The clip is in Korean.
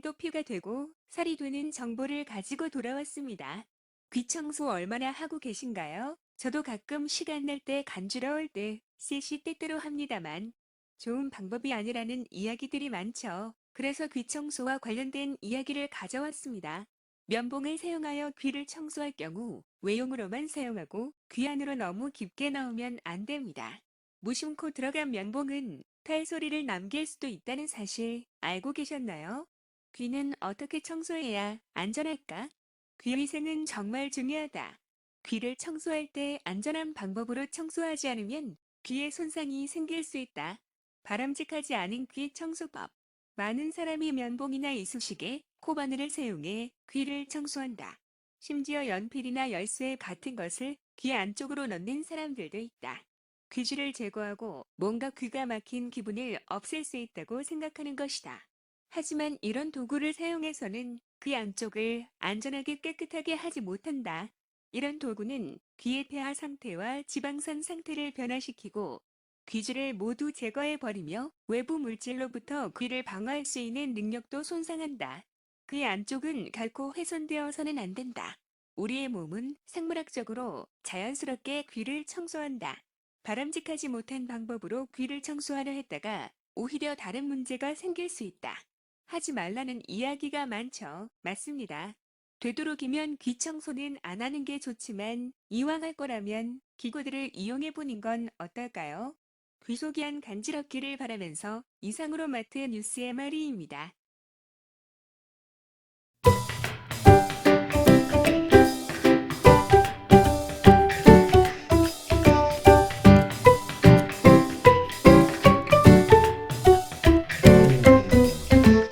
또 피가 되고 살이 되는 정보를 가지고 돌아왔습니다. 귀 청소 얼마나 하고 계신가요? 저도 가끔 시간 날 때 간지러울 때 셋이 때때로 합니다만 좋은 방법이 아니라는 이야기들이 많죠. 그래서 귀 청소와 관련된 이야기를 가져왔습니다. 면봉을 사용하여 귀를 청소할 경우 외용으로만 사용하고 귀 안으로 너무 깊게 넣으면 안 됩니다. 무심코 들어간 면봉은 탈소리를 남길 수도 있다는 사실 알고 계셨나요? 귀는 어떻게 청소해야 안전할까? 귀 위생은 정말 중요하다. 귀를 청소할 때 안전한 방법으로 청소하지 않으면 귀에 손상이 생길 수 있다. 바람직하지 않은 귀 청소법. 많은 사람이 면봉이나 이쑤시개, 코바늘을 사용해 귀를 청소한다. 심지어 연필이나 열쇠 같은 것을 귀 안쪽으로 넣는 사람들도 있다. 귀지를 제거하고 뭔가 귀가 막힌 기분을 없앨 수 있다고 생각하는 것이다. 하지만 이런 도구를 사용해서는 귀 안쪽을 안전하게 깨끗하게 하지 못한다. 이런 도구는 귀의 폐하 상태와 지방산 상태를 변화시키고 귀지를 모두 제거해 버리며 외부 물질로부터 귀를 방어할 수 있는 능력도 손상한다. 귀 안쪽은 결코 훼손되어서는 안 된다. 우리의 몸은 생물학적으로 자연스럽게 귀를 청소한다. 바람직하지 못한 방법으로 귀를 청소하려 했다가 오히려 다른 문제가 생길 수 있다. 하지 말라는 이야기가 많죠. 맞습니다. 되도록이면 귀 청소는 안 하는 게 좋지만 이왕 할 거라면 기구들을 이용해 보는 건 어떨까요? 귀속이한 간지럽기를 바라면서 이상으로 마트 뉴스의 마리입니다.